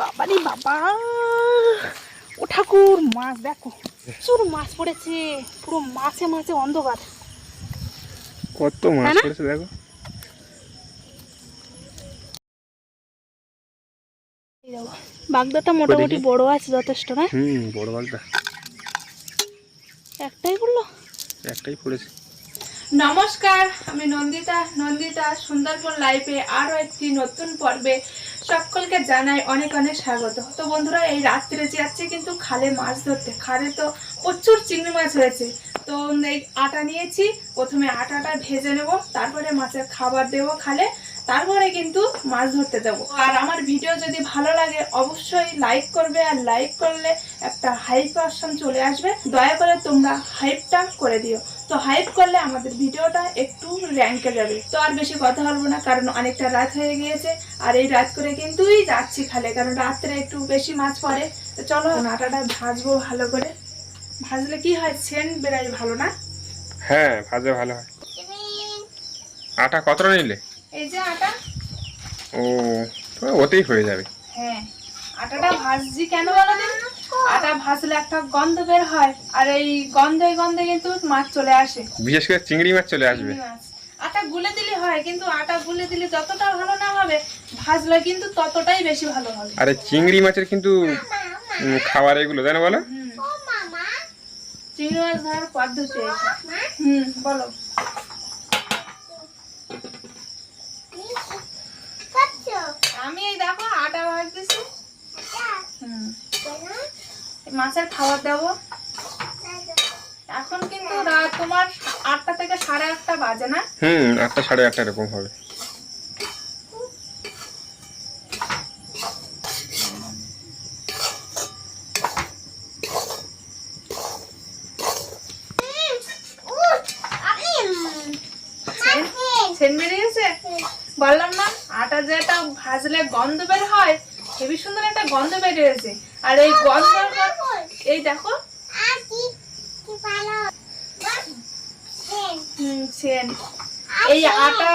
বাবারে বাবা। ও ঠাকুর মাছ দেখো প্রচুর মাছ পড়েছে পুরো মাছে মাছে অন্ধকার। কত মাছ পড়েছে দেখো। বাগদাটা মোটামুটি বড় আছে যথেষ্ট না? হুম বড় বাগদা। একটাই বলল একটাই পড়েছে। নমস্কার আমি নন্দিতা। নন্দিতা সুন্দরবন লাইফে আরও একটি নতুন পর্বে সকলকে জানাই অনেক অনেক স্বাগত। তো বন্ধুরা, এই রাত্রে যাচ্ছি কিন্তু খালে মাছ ধরতে। খালে তো প্রচুর চিংড়ি মাছ হয়েছে। তো এই আটা নিয়েছি। প্রথমে আটাটা ভেজে নেব, তারপরে মাছের খাবার দেবো খালে। তারপরে কিন্তু মাছ ধরতে দেবো আর আমার ভিডিও যদি ভালো লাগে, অবশ্যই লাইক করবে আর লাইক করলে একটা হাইপ অপশন চলে আসবে। দয়া করে তোমরা হাইপটা করে দিও। তো হাইপ করলে আমাদের ভিডিওটা একটু র্যাঙ্কে যাবে। তো আর বেশি কথা বলব না, কারণ অনেকটা রাত হয়ে গিয়েছে। আর এই রাত করে কিন্তুই যাচ্ছি খালে, কারণ রাত্রে একটু বেশি মাছ পড়ে। তো চলো আটাটা ভাজবো ভালো করে। ভাজলে কি হয়? সেন্ট বেরাই ভালো না? হ্যাঁ ভাজা ভালো হয়। আটা কতটা নিলে? এই যে আটা? ও ওতেই হয়ে যাবে। হ্যাঁ আটাটা ভাজছি কেন বলো আটা ভাজলে একটা গন্ধ বের হয় আর এই গন্ধে গন্ধে কিন্তু মাছ চলে আসে। বিশেষ করে চিংড়ি মাছ চলে আসবে। আটা গুলে দিলে হয় কিন্তু আটা গুলে দিলে যতটা ভালো না হবে ভাজলে কিন্তু ততটাই বেশি ভালো হবে। আর এই চিংড়ি মাছের কিন্তু খাবার এগুলো তাই না বলো? চিংড়ি মাছ ধরার পদ্ধতি। হুম বলো আমি এই দেখো আটা ভাজতেছি হুম এই মাছের খাবার দেবো। এখন কিন্তু রাত তোমার আটটা থেকে সাড়ে আটটা বাজে না? হুম আটটা সাড়ে আটটা এরকম হবে। সেন বেরিয়েছে বললাম না আটা যেটা ভাজলে গন্ধ বের হয় হেবি সুন্দর একটা গন্ধ বেরিয়েছে আর এই গন্ধ এই দেখো। হুম সেন এই আটা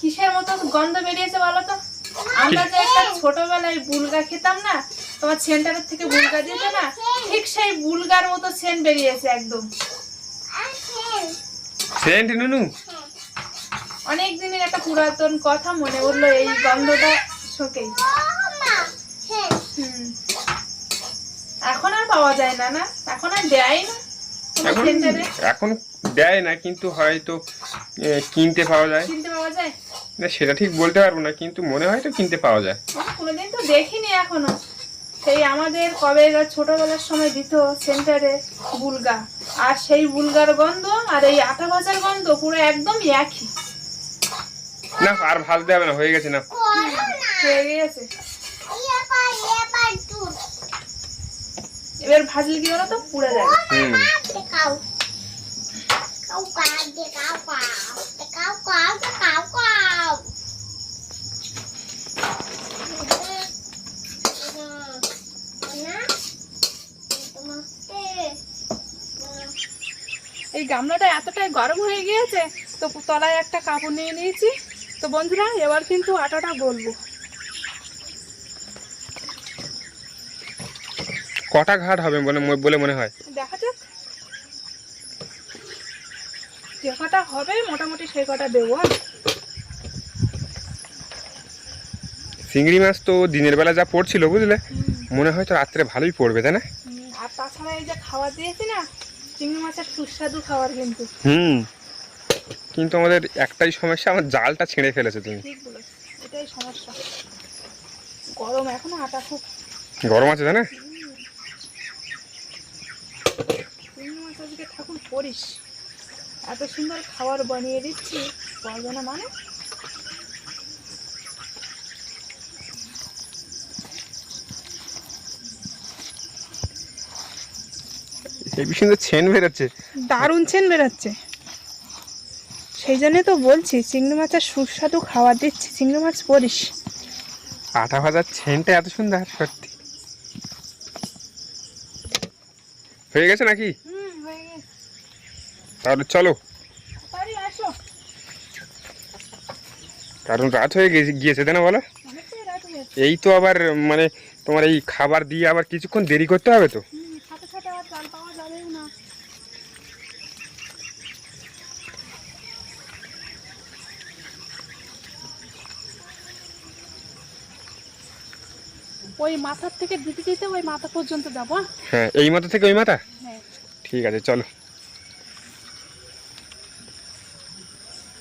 কিসের মতো গন্ধ বেরিয়েছে বলো তো? আমরা যে একটা ছোটবেলায় বুলগা খেতাম না তোমার সেন্টারের থেকে বুলগা দিত না ঠিক সেই বুলগার মতো সেন বেরিয়েছে একদম। সেন্ট নুনু? অনেক দিনের একটা পুরাতন কথা মনে উঠল এই গন্ধটা শোকেই হুম। এখন পাওয়া যায় না না? এখন আর দেয় না এখন এখন দেয় না কিন্তু হয়তো কিনতে পাওয়া যায়। কিনতে পাওয়া যায়? না সেটা ঠিক বলতে পারব না কিন্তু মনে হয় তো কিনতে পাওয়া যায়। কোনোদিন তো দেখিনি এখনও। সেই আমাদের কবে ছোটবেলার সময় দিত সেন্টারে বুলগা। আর সেই বুলগার গন্ধ আর এই আটা ভাজার গন্ধ পুরো একদম একই। না আর ভাজতে হবে না হয়ে গেছে না। হয়ে গিয়েছে এবার ভাজলে কি বলো তো? পুড়ে যাবে এই গামলাটা এতটাই গরম হয়ে গিয়েছে তো তলায় একটা কাপড় নিয়ে নিয়েছি। তো বন্ধুরা এবার কিন্তু আটাটা বলব কটা ঘাট হবে বলে বলে মনে হয়? দেখা যাক। যে কটা হবে মোটামুটি সেই কটা দেবো চিংড়ি মাছ তো দিনের বেলা যা পড়ছিল বুঝলে? মনে হয় তো রাত্রে ভালোই পড়বে তাই না? আর তাছাড়া এই যে খাবার দিয়েছি না চিংড়ি মাছের সুস্বাদু খাবার কিন্তু। হুম। কিন্তু আমাদের একটাই সমস্যা আমার জালটা ছিঁড়ে ফেলেছে তুমি। ঠিক বলেছ এটাই সমস্যা। গরম এখন আটা খুব গরম আছে তাই না চিংড়ি মাছ আজকে ঠাকুর করিস। এত সুন্দর খাবার বানিয়ে দিচ্ছি পারবে না মানে? হেবি সুন্দর ছেন বেরোচ্ছে। দারুণ চেন বেরোচ্ছে। সেই জন্যই তো বলছি চিংড়ি মাছের সুস্বাদু খাবার দিচ্ছি চিংড়ি মাছ পরিস আটা ভাজার ছেনটা এত সুন্দর সত্যি। হয়ে গেছে নাকি? তাহলে চলো। কারণ রাত হয়ে গেছে গিয়েছে তাই না বলো? এই তো আবার মানে তোমার এই খাবার দিয়ে আবার কিছুক্ষণ দেরি করতে হবে তো? ওই মাথার থেকে দিতে দিতে ওই মাথা পর্যন্ত যাব হ্যাঁ? হ্যাঁ এই মাথা থেকে ওই মাথা? হ্যাঁ। ঠিক আছে চলো।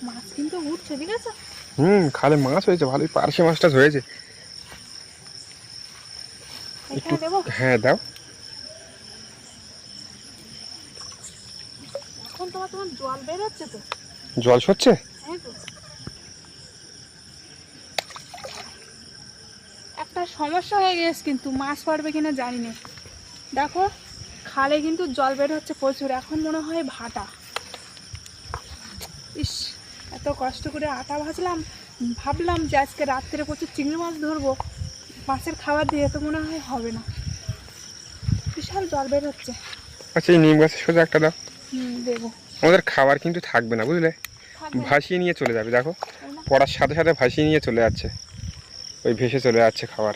মাছ কিন্তু উঠছে ঠিক আছে? হুম খালে মাছ হয়েছে ভালোই পার্শে মাছ টাছ হয়েছে। দেবো? হ্যাঁ দাও। এখন তোমার তোমার জল বেরোচ্ছে তো? জল হ্যাঁ গো। একটা সমস্যা হয়ে গেছে কিন্তু মাছ পড়বে কিনা জানি না। দেখো খালে কিন্তু জল বের হচ্ছে প্রচুর এখন মনে হয় ভাটা। এত কষ্ট করে আটা ভাজলাম ভাবলাম যে আজকে রাত্রে প্রচুর চিংড়ি মাছ ধরবো। মাছের খাবার দিয়ে তো মনে হয় হবে না। বিশাল জল বের হচ্ছে। আচ্ছা এই নিম গাছের সোজা একটা দাও। দেবো। আমাদের খাবার কিন্তু থাকবে না বুঝলে? ভাসিয়ে নিয়ে চলে যাবে দেখো। পড়ার সাথে সাথে ভাসিয়ে নিয়ে চলে যাচ্ছে। ওই ভেসে চলে যাচ্ছে খাবার।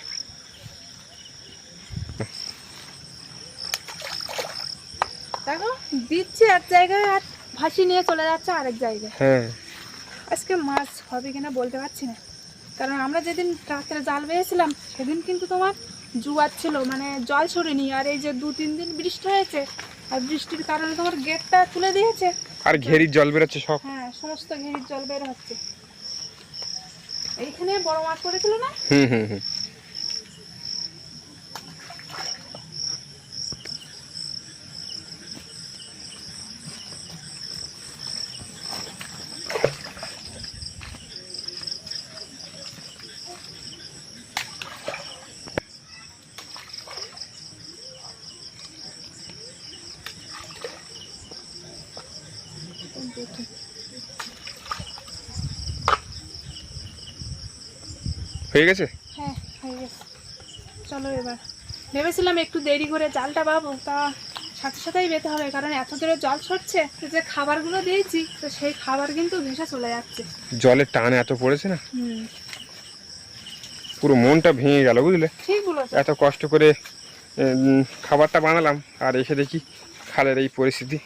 দেখো দিচ্ছে এক জায়গায় আর ভাসিয়ে নিয়ে চলে যাচ্ছে আরেক জায়গায়। হ্যাঁ। আজকে মাছ হবে কিনা বলতে পারছি না। কারণ আমরা যেদিন রাত্রে জাল বেয়েছিলাম সেদিন কিন্তু তোমার জুয়ার ছিল মানে জল ছড়েনি। আর এই যে দু তিন দিন বৃষ্টি হয়েছে আর বৃষ্টির কারণে তোমার গেটটা তুলে দিয়েছে। আর ঘেরির জল বেরোচ্ছে সব। হ্যাঁ সমস্ত ঘেরির জল বের হচ্ছে। এইখানে বড় মাছ পড়েছিল না? হুম হুম হুম দেখি হয়ে গেছে? হ্যাঁ হয়ে গেছে। চলো এবার। ভেবেছিলাম একটু দেরি করে জালটা পাবো তা সাথে সাথেই বেতে হবে কারণ এত দূরে জল তো যে খাবারগুলো দিয়েছি তো সেই খাবার কিন্তু ভেসে চলে যাচ্ছে। জলের টান এত পড়েছে না? পুরো মনটা ভেঙে গেল বুঝলে? ঠিক বলেছ। এত কষ্ট করে খাবারটা বানালাম আর এসে দেখি খালের এই পরিস্থিতি।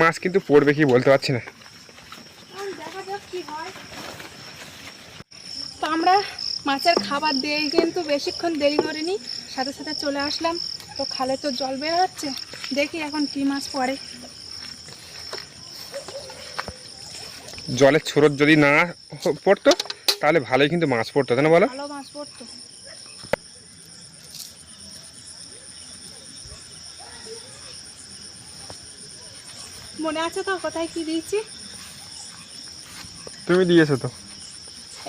মাছ কিন্তু পড়বে কি বলতে পারছি না এখন দেখা যাক কি হয় তো আমরা মাছের খাবার দিয়ে কিন্তু বেশিক্ষণ দেরি করিনি সাথে সাথে চলে আসলাম। তো খালে তো জল বের হচ্ছে দেখি এখন কি মাছ পড়ে। জলের ছোরত যদি না পড়তো তাহলে ভালোই কিন্তু মাছ পড়তো তাই না বলো? ভালো মাছ পড়তো। মনে আছে তো কোথায় কি দিয়েছি? তুমি দিয়েছ তো।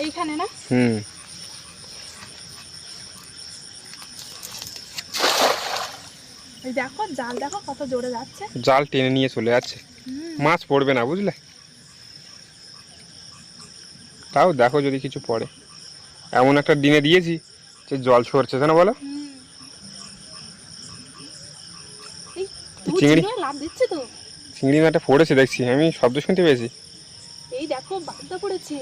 এইখানে না? হুম। দেখো জাল দেখো কত জোরে যাচ্ছে। জাল টেনে নিয়ে চলে যাচ্ছে। মাছ পড়বে না বুঝলে? তাও দেখো যদি কিছু পড়ে। এমন একটা দিনে দিয়েছি যে জল সরছে না বলো? চিংড়ি? চিংড়ি মাছটা পড়েছে দেখছি আমি শব্দ শুনতে পেয়েছি। এই দেখো বাগদা পড়েছে।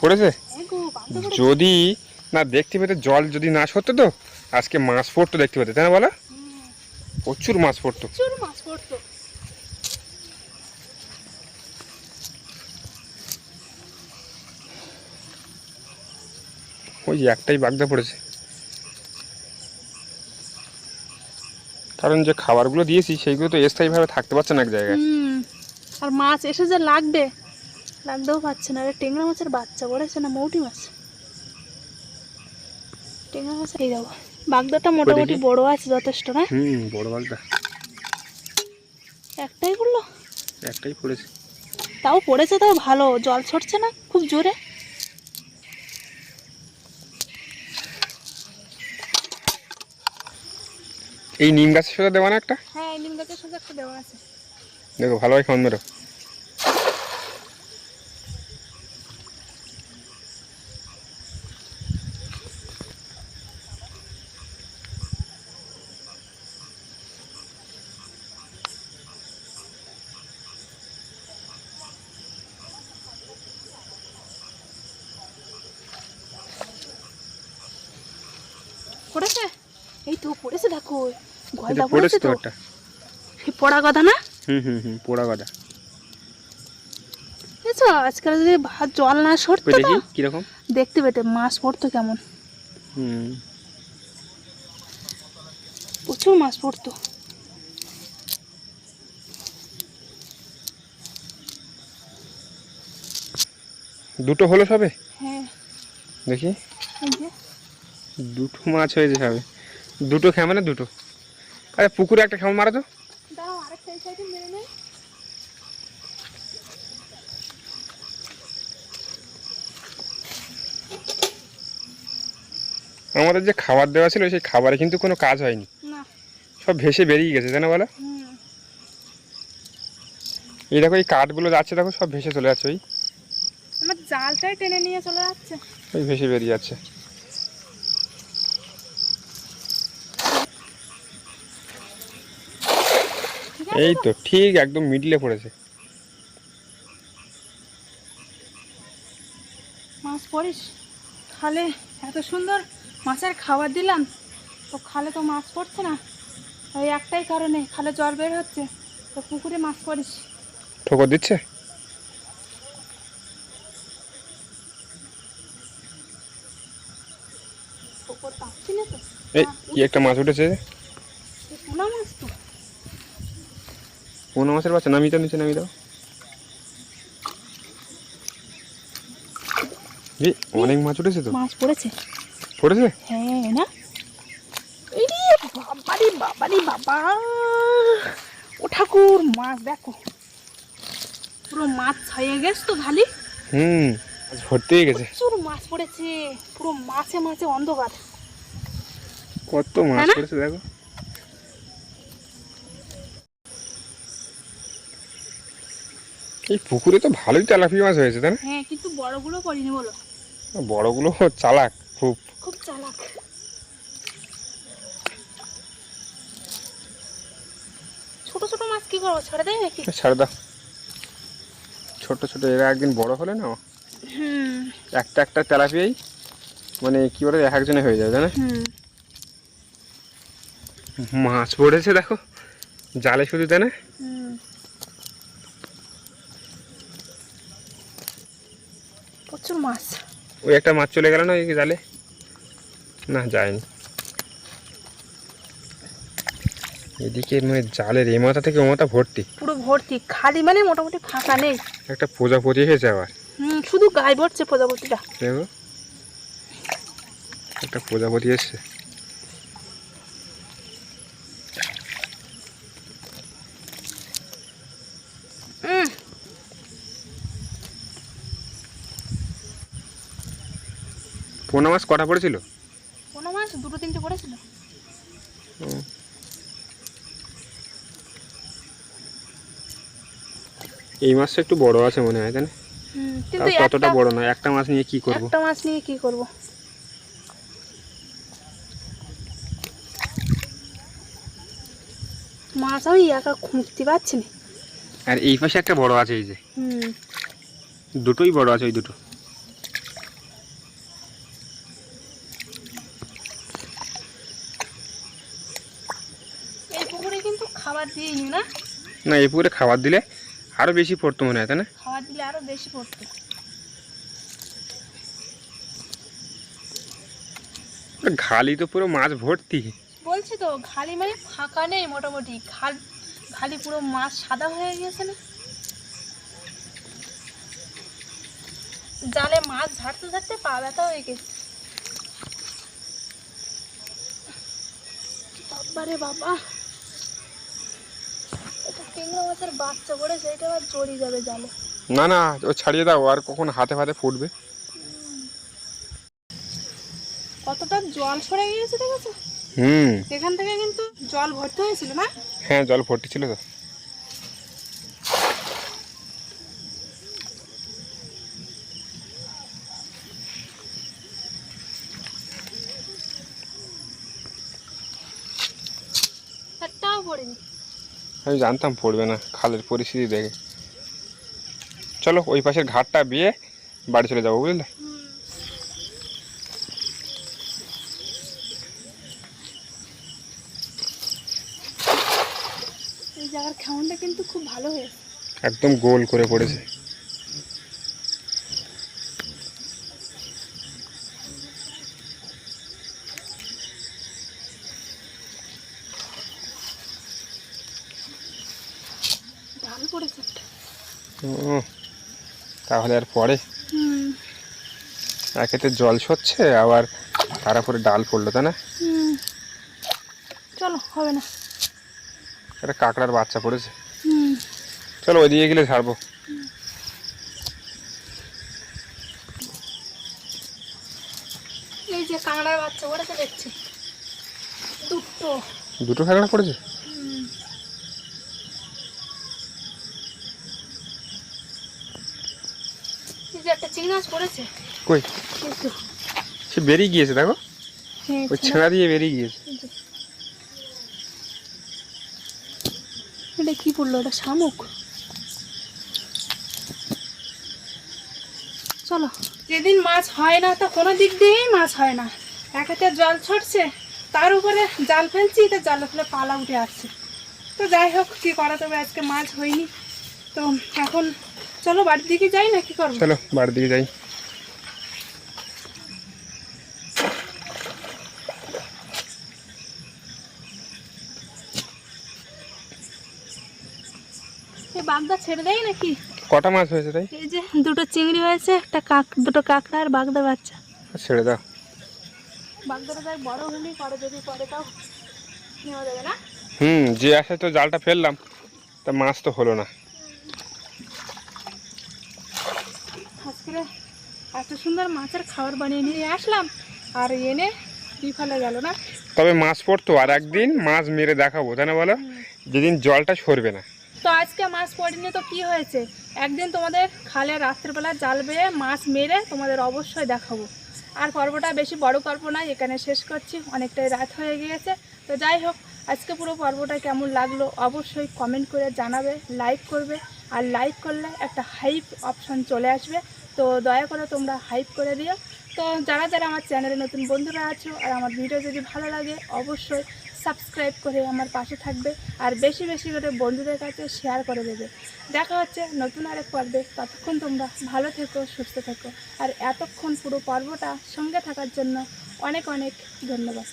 পড়েছে? হ্যাঁ পড়েছে। যদি না দেখতে পেতে জল যদি না সরতো তো আজকে মাছ পড়তো দেখতে পেতে তাই না বলো? প্রচুর মাছ পড়তো। প্রচুর মাছ পড়তো। ওই একটাই বাগদা পড়েছে। কারণ যে খাবারগুলো দিয়েছি সেইগুলো তো স্থায়ীভাবে থাকতে পারছে না এক জায়গায়। আর মাছ এসে যে লাগবে লাগতেও পাচ্ছে না। টেংরা মাছের বাচ্চা পড়েছে না মৌটি মাছ? টেংরা মাছ এই যাব বাগদাটা মোটামুটি বড় আছে যথেষ্ট না? হুম বড় বাগদা। একটাই পড়ল? একটাই পড়েছে। তাও পড়েছে তাও ভালো জল ছড়ছে না খুব জোরে? এই নিম গাছের সাথে দেওয়া না একটা? হ্যাঁ এই নিম গাছের সাথে একটা দেওয়া আছে। দেখো ভালোভাবে খাওয়ান মেরো পড়েছে? এই তো পড়েছে দেখো গলদা পড়েছে তো? একটা। পড়া কথা না? হুম হুম হুম পোড়া বুঝছ আজকাল যদি ভাত জল না সরতো কীরকম? দেখতে পেতে মাছ পড়তো কেমন? হুম। প্রচুর মাছ পড়তো। দুটো হলো সবে? হ্যাঁ। দেখি। দুটো মাছ হয়েছে সবে। দুটো খেমে না দুটো। আরে পুকুরে একটা খেমন মারা তো। আমাদের যে খাবার দেওয়া ছিল সেই খাবারে কিন্তু কোনো কাজ হয়নি। সব ভেসে বেরিয়ে গেছে জানো বলো? এই দেখো এই কাঠগুলো যাচ্ছে দেখো সব ভেসে চলে যাচ্ছে ওই। আমার জালটাই টেনে নিয়ে চলে যাচ্ছে। ওই ভেসে বেরিয়ে যাচ্ছে। এই তো ঠিক একদম মিডলে পড়েছে। মাছ পড়িস? খালে এত সুন্দর মাছের খাবার দিলাম। তো খালে তো মাছ পড়ছে না। ওই একটাই কারণে খালে জল বের হচ্ছে। তো পুকুরে মাছ পড়িস। ঠোকর দিচ্ছে? এই কি একটা মাছ উঠেছে এ পোনা মাছ তো কোনো মাছের বাচ্চা। নামিয়ে দাও নিচে নামিয়ে দাও। অনেক মাছ উঠেছে তো। মাছ পড়েছে। পড়েছে? হ্যাঁ না? বাবারি বাবারি বাবা ও ঠাকুর মাছ দেখো। পুরো মাছ গেছে তো খালি। হুম ভর্তি হয়ে গেছে। প্রচুর মাছ পড়েছে। পুরো মাছে মাছে অন্ধকার। কত মাছ হ্যাঁ পড়েছে দেখো। এই পুকুরে তো ভালোই তেলাপিয়া মাছ হয়েছে তাই না? হ্যাঁ কিন্তু বড়গুলো পড়িনি বলো। বড়গুলো চালাক খুব। খুব চালাক। ছোট ছোট মাছ কি করব ছেড়ে দেয় নাকি? ছাড়ে দাও। ছোট ছোট এরা একদিন বড় হলে না হুম। একটা একটা তেলাপিয়াই মানে কি বলে এক একজনে হয়ে যাবে না? হুম। মাছ পড়েছে দেখো। জালে শুধু তাই না? প্রচুর মাছ। ওই একটা মাছ চলে গেল না ওই জালে? না যায়নি। এদিকে মানে জালের এ মাথা থেকে ও মাথা ভর্তি। পুরো ভর্তি খালি মানে মোটামুটি ফাঁকা নেই। একটা প্রজাপতি এসেছে আবার। হুম শুধু গায়ে ভরছে প্রজাপতিটা। দেখো। একটা প্রজাপতি এসছে হুম পোনা মাছ কটা পড়েছিল? কোনো মাছ দুটো তিনটে পড়েছিল। এই মাছটা একটু বড় আছে মনে হয় তাই না? কিন্তু ততটা বড় নয় একটা মাছ নিয়ে কি করব? একটা মাছ নিয়ে কি করব? মাছ আমি একা খুঁজতে পারছি না। আর এই পাশে একটা বড় আছে এই যে। হুম। দুটোই বড় আছে ওই দুটো এই পুকুরে কিন্তু খাবার দিইনি না না এই পুকুরে খাবার দিলে আরও বেশি পড়তো মনে হয় তাই না? খাবার দিলে আরও বেশি পড়তো। ঘালি তো পুরো মাছ ভর্তি। বলছি তো ঘালি মানে ফাঁকা নেই মোটামুটি। খাল খালি পুরো মাছ সাদা হয়ে গেছে না? জালে মাছ ঝাড়তে ঝাড়তে পা ব্যথা হয়ে গেছে। বাবারে বাবা। বাচ্চা সেইটা আবার যাবে না না ও ছাড়িয়ে দাও আর কখন হাতে ফাতে ফুটবে। কতটা জল সরে গিয়েছে দেখেছ? হুম। এখান থেকে কিন্তু জল ভর্তি হয়েছিল না? হ্যাঁ জল ভর্তি ছিল তো। আমি জানতাম পড়বে না খালের পরিস্থিতি দেখে। চলো ওই পাশের ঘাটটা বিয়ে বাড়ি চলে যাব বুঝলে? জায়গার কিন্তু খুব ভালো হয়েছে। একদম গোল করে পড়েছে। তাহলে আর পরে? একেতে জল সরছে আবার তার উপরে ডাল পড়ল তাই না? চলো হবে না। একটা কাঁকড়ার বাচ্চা পড়েছে। চলো ওইদিকে গেলে ছাড়বো। এই যে কাঁকড়ার বাচ্চা ওটাকে দেখছি। দুটো। দুটো কাঁকড়া পড়েছে হুম। এই যে একটা চিংড়ি মাছ পড়েছে কই? সে বেরিয়ে গিয়েছে দেখো। হ্যাঁ, ওই ছেঁড়া। দিয়ে বেরিয়ে গিয়েছে। এটা কি পড়ল ওটা শামুক? চলো। যেদিন মাছ হয় না তো কোনো দিক দিয়েই মাছ হয় না। একেতে জল ছড়ছে তার উপরে জাল ফেলছি তো জাল ফেলে পালা উঠে আসছে। তো যাই হোক কী করা তবে আজকে মাছ হয়নি। তো এখন চলো বাড়ির দিকে যাই না কি করব চলো বাড়ির দিকে যাই। বাগদা ছেড়ে দেয় নাকি? কটা মাছ হয়েছে তাই? এই যে দুটো চিংড়ি হয়েছে একটা কাক দুটো কাঁকড়া আর বাগদা বাচ্চা। ছেড়ে দাও। বাগদাটা তাই বড় হলেই করে যদি করে তাও নেওয়া যাবে না? হুম যে আসে তো জালটা ফেললাম তা মাছ তো হলো না। আজকে এত সুন্দর মাছের খাবার বানিয়ে নিয়ে আসলাম আর এনে বিফলে গেল না? তবে মাছ পড়তো আর একদিন মাছ মেরে দেখাবো তাই না বলো? যেদিন জলটা সরবে না। তো আজকে মাছ পড়েনি তো কি হয়েছে? একদিন তোমাদের খালে রাত্রেবেলা জাল বেয়ে মাছ মেরে তোমাদের অবশ্যই দেখাবো। আর পর্বটা বেশি বড় পর্ব না এখানে শেষ করছি অনেকটাই রাত হয়ে গিয়েছে। তো যাই হোক আজকে পুরো পর্বটা কেমন লাগল অবশ্যই কমেন্ট করে জানাবে লাইক করবে আর লাইক করলে একটা হাইপ অপশন চলে আসবে। তো দয়া করে তোমরা হাইপ করে দিও। তো যারা যারা আমার চ্যানেলে নতুন বন্ধুরা আছো আর আমার ভিডিও যদি ভালো লাগে, অবশ্যই সাবস্ক্রাইব করে আমার পাশে থাকবে আর বেশি বেশি করে বন্ধুদের কাছে শেয়ার করে দেবে। দেখা হচ্ছে নতুন আরেক পর্বে। ততক্ষণ তোমরা ভালো থেকো, সুস্থ থেকো। আর এতক্ষণ পুরো পর্বটা সঙ্গে থাকার জন্য অনেক অনেক ধন্যবাদ।